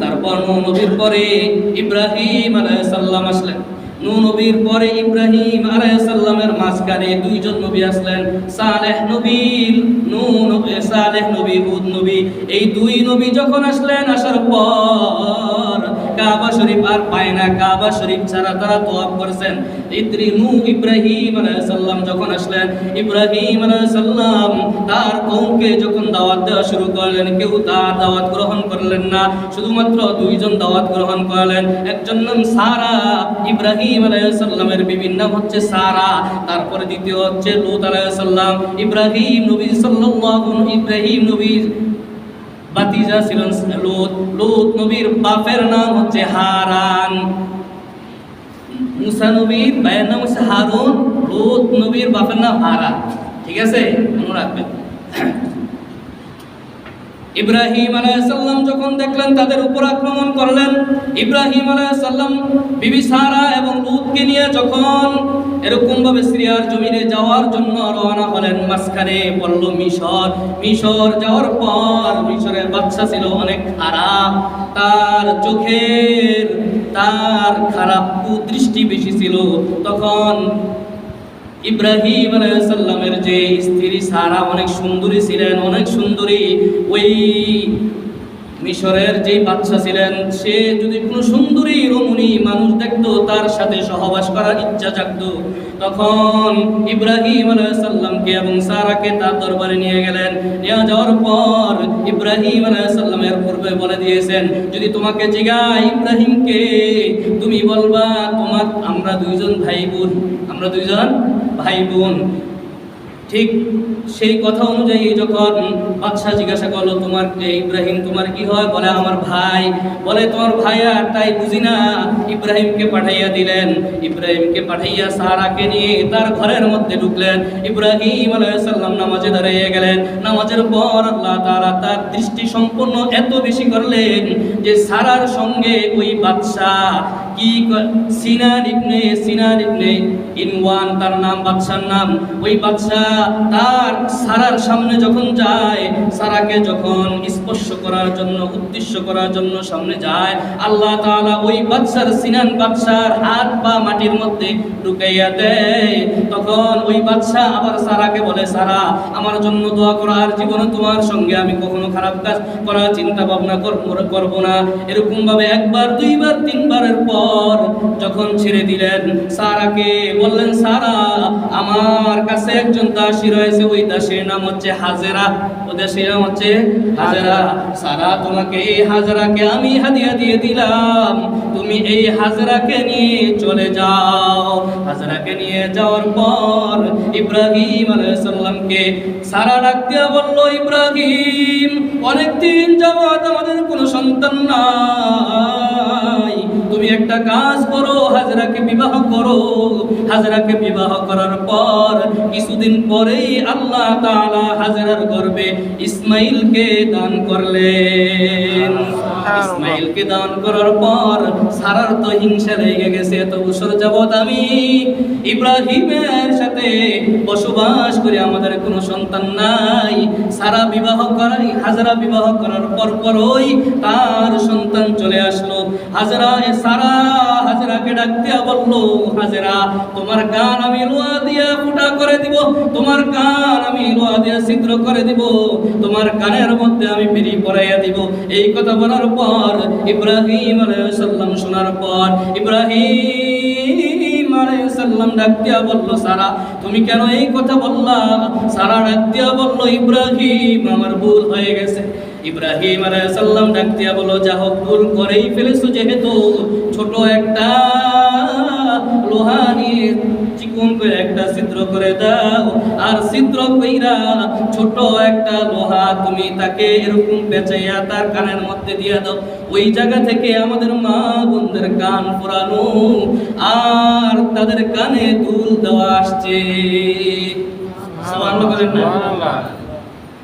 তারপর নু নবীর পরে ইব্রাহিম আলাইসাল্লাম আসলেন। নু নবীর পরে ইব্রাহিম আলাইসাল্লামের মাঝখানে দুইজন নবী আসলেন, সালেহ নবী নবী, সালেহ নবী হুদ নবী। এই দুই নবী যখন আসলেন, আসার পর কাবা শরীফ আর পায় না। কাবা শরীফ ছাড়া তারা তোয়াব করেছেন। নূহ ইব্রাহিম আলাইহিসসালাম যখন আসলেন, ইব্রাহিম আলাইহিসসালাম তার কওমকে যখন দাওয়াত দেওয়া শুরু করলেন, কেউ তার দাওয়াত গ্রহণ করলেন না। শুধুমাত্র দুইজন দাওয়াত গ্রহণ করলেন। একজন নাম সারা, ইব্রাহিম আলাইহিসসালামের বিবির নাম হচ্ছে সারা। তারপরে দ্বিতীয় হচ্ছে লূত আলাইহিসসালাম ইব্রাহিম নবী সাল্লাল্লাহু ইব্রাহিম নবী বাতিজা ছিলেন লুত লুত নবীর বাপের নাম হচ্ছে হারান। মুসা নবীর ভাইয়ের নাম হচ্ছে হারুন, লুত নবীর বাপের নাম হারান। ঠিক আছে? মনে রাখবেন। ইব্রাহিম আলাইহিসসালাম যখন দেখলেন তাদের উপর আক্রমণ করলেন, ইব্রাহিম আলাইহিসসালাম বিবি সারা এবং লূতকে নিয়ে যখন এরকম ভাবে সিরিয়ার জমিনে যাওয়ার জন্য রওনা হলেন, মাঝখানে পড়ল মিশর। মিশর যাওয়ার পর মিশরের বাচ্চা ছিল অনেক খারাপ। তার চোখের, তার খারাপ কুদৃষ্টি বেশি ছিল। তখন ইব্রাহিম আলাইসাল্লামের যে স্ত্রী সারা অনেক সুন্দরী ছিলেন, অনেক সুন্দরী, ওই মিশরের যে বাচ্চা ছিলেন, সে যদি কোনো সুন্দরী রমণী মানুষ দেখতো, তার সাথে সহবাস করার ইচ্ছা জাগতো। তখন ইব্রাহিম আলাইসাল্লামকে এবং সারাকে তার দরবারে নিয়ে গেলেন। নিয়ে যাওয়ার পর ইব্রাহিম আলাইসাল্লামের পূর্বে বলে দিয়েছেন, যদি তোমাকে জিগায় ইব্রাহিমকে, তুমি বলবা, তোমার, আমরা দুইজন ভাই বোন আমরা দুইজন ভাই বোন, ঠিক সেই কথা অনুযায়ী যখন বাদশাহ জিজ্ঞাসা করল, তোমার ইব্রাহিম? তোমার কি হয়? বলে, আমার ভাই। বলে, তোমার ভাই আর তাই বুঝি না। ইব্রাহিমকে পাঠাইয়া দিলেন। ইব্রাহিমকে পাঠাইয়া সারাকে নিয়ে তার ঘরের মধ্যে ঢুকলেন। ইব্রাহিম আলাইসাল্লাম নামাজে দাঁড়িয়ে গেলেন। নামাজের পর আল্লাহ তাআলা তার দৃষ্টি সম্পূর্ণ এত বেশি করলেন যে সারার সঙ্গে ওই বাদশাহ উদ্দেশ্য করার জন্য সামনে যায়, আল্লাহ ওই সিনান হাত পা মাটির মধ্যে ঢুকাইয়া দেয়। তখন ওই বাদশাহ আবার সারাকে বলে, সারা, আমার জন্য দোয়া করার জীবনে তোমার সঙ্গে আমি কখনো খারাপ কাজ করার চিন্তা ভাবনা করব না। এরকম ভাবে একবার, দুইবার, তিনবারের পর যখন ছেড়ে দিলেন, সারাকে বললেন, সারা, আমার কাছে একজন দাসী রয়েছে, ওই দাসীর নাম হচ্ছে হাজেরা। ও দাসীর নাম হচ্ছে হাজেরা। সারা, তোমাকে এই হাজরাকে আমি হাদিয়া দিয়ে দিলাম। তুমি এই হাজরাকে নিয়ে চলে যাও। হাজরাকে নিয়ে যাওয়ার পর ইব্রাহিম আলাইসাল্লামকে সারা ডাক দিয়া বলল, ইব্রাহিম, অনেকদিন যাবত আমাদের কোনো সন্তান নাই। তুমি একটা কাজ করো, হাজরাকে বিবাহ করো। হাজরাকে বিবাহ করার পর কিছুদিন পরেই আল্লাহ তাআলা হাজরার গর্বে ইসমাইলকে দান করলেন। ইসমাইলকে দান করার পর সারার তো হিংসা লেগে গেছে, এত বছর যাবত আমি ইব্রাহিমের সাথে বসবাস করে আমাদের কোনো সন্তান নাই। সারা বিবাহ করাই হাজরা বিবাহ করার পর পরই তার সন্তান চলে আসলো। হাজরা সারা, হাজরাকে ডাক দিয়া বলল, হাজরা, তোমার কান আমি লোয়া দিয়া ফুটা করে দিব, তোমার কান আমি লোয়া দিয়া ছিদ্র করে দিব, তোমার কানের মধ্যে আমি বিড়ি পরাইয়া দিব। এই কথা বলার পর ইব্রাহিম আলাইহিস সালাম শোনার পর ইব্রাহিম ইব্রাহিম যা হোক, ভুল করেই ফেলেছো যেহেতু ছোট একটা লোহা চিকন করে একটা করে দাও, আর ছিদ্র কইরা ছোট একটা লোহা তুমি তাকে এরকম পেঁচাইয়া তার কানের মধ্যে দিয়ে দাও। ওই জায়গা থেকে আমাদের মা বোনদের কান পোড়ানো, আর তাদের কানে দুল দেওয়া আসছে।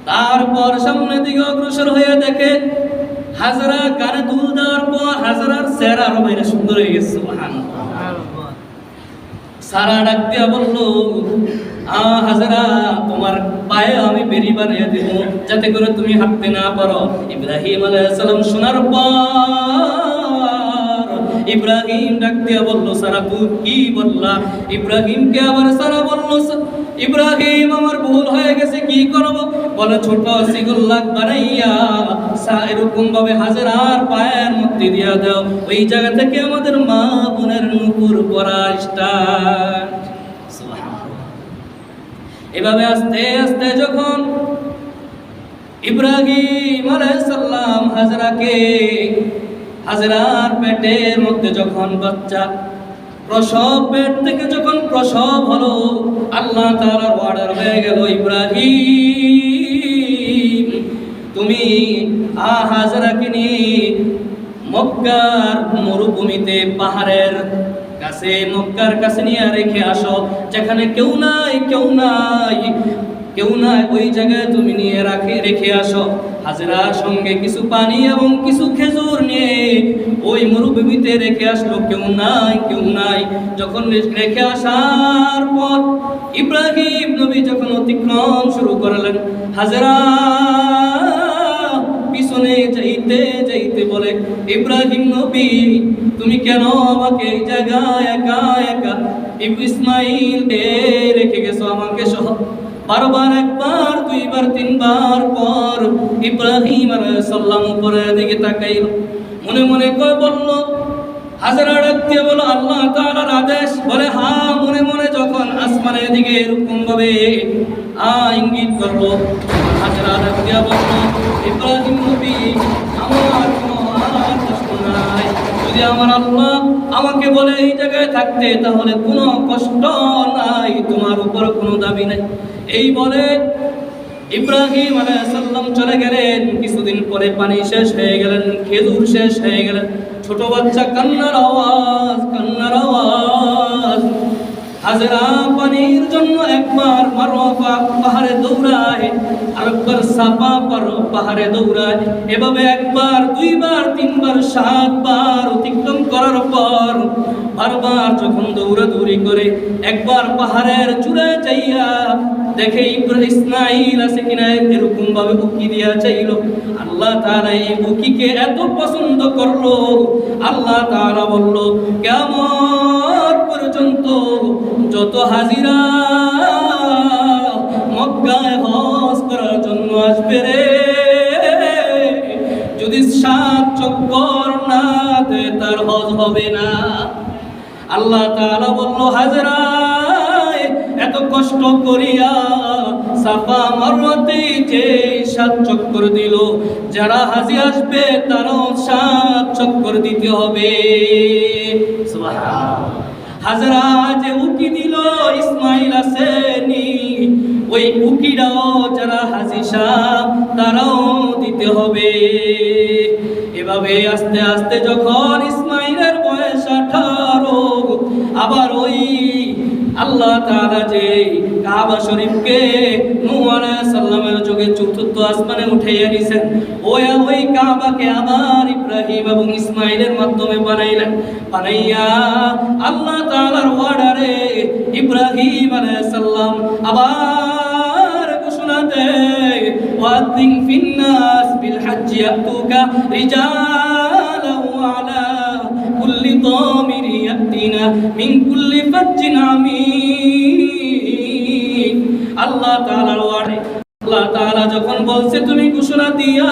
তারপর সামনের দিকে অগ্রসর হয়ে দেখে হাজারা কানে দুল দেওয়ার পর হাজারার চেহারা আরও বাইরে সুন্দর হয়ে গেছে সারা ডাক দিয়া বলল আ হাজারা তোমার পায়ে আমি বেরি বানিয়ে দেব যাতে করে তুমি হাঁটতে না পারো। ইব্রাহিম আলাইহিস সালাম শোনার পর ইব্রাহিম ডাক দিয়া বলল, সারা কি বললা? ইব্রাহিমকে আবার সারা বলল, ইব্রাহিম, আমার ভুল হয়ে গেছে, কি করব? বলে, ছোট সিগুল্লাহ বানাইয়া এরকম ভাবে হাজারার পায়ের মধ্যে দিয়া দাও। ওই জায়গা থেকে আমাদের মা বোনের নুপুর পরা স্টার্ট। এভাবে আস্তে আস্তে যখন ইব্রাহিম আলাইসাল্লাম হাজরাকে হাজরার পেটের মধ্যে যখন বাচ্চা প্রসব পেট থেকে যখন প্রসব হলো, আল্লাহ তাআলার অর্ডার হয়ে গেল, ইব্রাহিম, তুমি আ হাজরাকে নিয়ে মক্কার মরুভূমিতে পাহাড়ের কাছে, মক্কার কাছে নিয়ে রেখে আসো, যেখানে কেউ নাই কেউ নাই। কেউ নাই ওই জায়গায় তুমি নিয়ে রাখে, রেখে আসো। হাজরার সঙ্গে কিছু পানি এবং কিছু খেজুর নিয়ে ওই মরুভূমিতে রেখে আসলো। কেউ নাই কেউ নাই। যখন রেখে আসার পর ইব্রাহিম নবী যখন অতিক্রম শুরু করলেন, হাজরা পিছনে যাইতে যাইতে বলে, ইব্রাহিম নবী, তুমি কেন আমাকে এই জায়গায় একা একা ইসমাইল রেখে গেছো? আমাকে সহ বারবার একবার, দুইবার, তিনবার পর ইব্রাহিম সালাম উপরের দিকে তাকাইল। মনে মনে কয় বলল, হাজারা ডাক দিয়ে বলো আল্লাহ তাআলার আদেশ। বলে হ্যাঁ মনে মনে যখন আসমানের দিকে এরকম ভাবে আ, ইঙ্গিত করল, হাজারা ডাক দিয়ে বলল, ইব্রাহিম নবী আমার আল্লাহ আমাকে বলে এই জায়গায় থাকতে, তাহলে কোনো কষ্ট নাই, তোমার উপর কোনো দাবি নাই। এই বলে ইব্রাহিম আলাইসাল্লাম চলে গেলেন। কিছুদিন পরে পানি শেষ হয়ে গেলেন, খেজুর শেষ হয়ে গেলেন। ছোট বাচ্চা কান্নার আওয়াজ কান্নার আওয়াজ। হাজরা পানির জন্য একবার মারোয়া পাহাড়ে দৌড়ায়, আরেকবার সাপা পাহাড়ে দৌড়ায়। এভাবে একবার, দুইবার, তিনবার, সাতবার অতিক্রম করার পর বারবার যখন দৌড়াদৌড়ি করে একবার পাহাড়ের চূড়ায় চাইয়া দেখে ইব্রাহিম ইসমাইল আছে কিনা এরকম ভাবে উকি দিয়া চাইল। আল্লাহ তাআলা এই উকিকে এত পছন্দ করল। আল্লাহ তাআলা বলল কেমন পর্যন্ত যত হাজিরা মক্কায় হজ করার জন্য আসবে রে। যদি সাত চক্কর না দে তার হজ হবে না। আল্লাহ তাআলা বলল হাজরা এত কষ্ট করিয়া সাফা মারওয়াতে যে সাত চক্কর দিল, যারা হাজি আসবে, তারাও সাত চক্কর দিতে হবে। সুবহানাল্লাহ। হাজরা যে উকি দিল ইসমাইল আসেনি। ওই উকিরাও যারা হাজি তারাও দিতে হবে। এভাবে আস্তে আস্তে যখন আল্লাহ তাআলা যে কাবা শরীফকে নূহ আলাইহিস সালামের যুগে চতুর্থ আসমানে উঠাইয়া নিছেন ওই ওই কাবাকে আবার ইব্রাহিম এবং ইসমাইলের মাধ্যমে বানাইলেন। বানাইয়া আল্লাহ তাআলার অর্ডারে ইব্রাহিম আলাইহিস সালাম আবার ঘোষণা দেয়, ওয়াদিন ফিন্নাস বিল হজ্জ ইয়াতুকা রিজালা আলা কুল্লি দামির ইয়াতিনা من كل فج عميق الله تعالى الوعد আল্লাহ তাআলা যখন বলছে, তুমি ঘোষণা দিয়া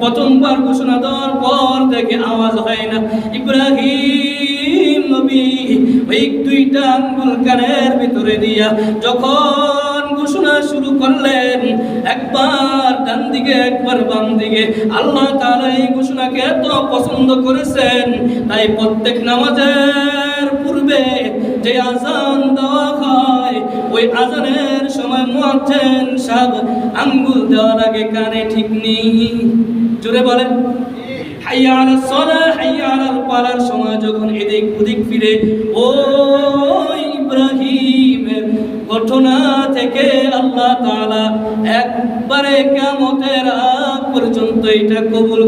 প্রথমবার ঘোষণা দেওয়ার পর থেকে আওয়াজ হয় না। ইব্রাহিম নবী ওই দুইটা আঙ্গুল কানের ভিতরে দিয়া যখন ঘোষণা শুরু করলেন। একবার ডান দিকে, একবার বাম দিকে। আল্লাহ তাআলা এই ঘোষণাকে এত পছন্দ করেছেন। তাই প্রত্যেক নামাজের পূর্বে যে আজান দেওয়া হয়, ওই আজানের সময় মুয়াজ্জিন সাহেব আঙ্গুল দেওয়া লাগে কানে ঠিক নেই। জোরে বলেন। সময় যখন এদিক ওদিক ফিরে, ও ইব্রাহিমের ঘটনা থেকে আল্লাহ তালা একবারে কেমতের আগ পর্যন্ত এটা কবুল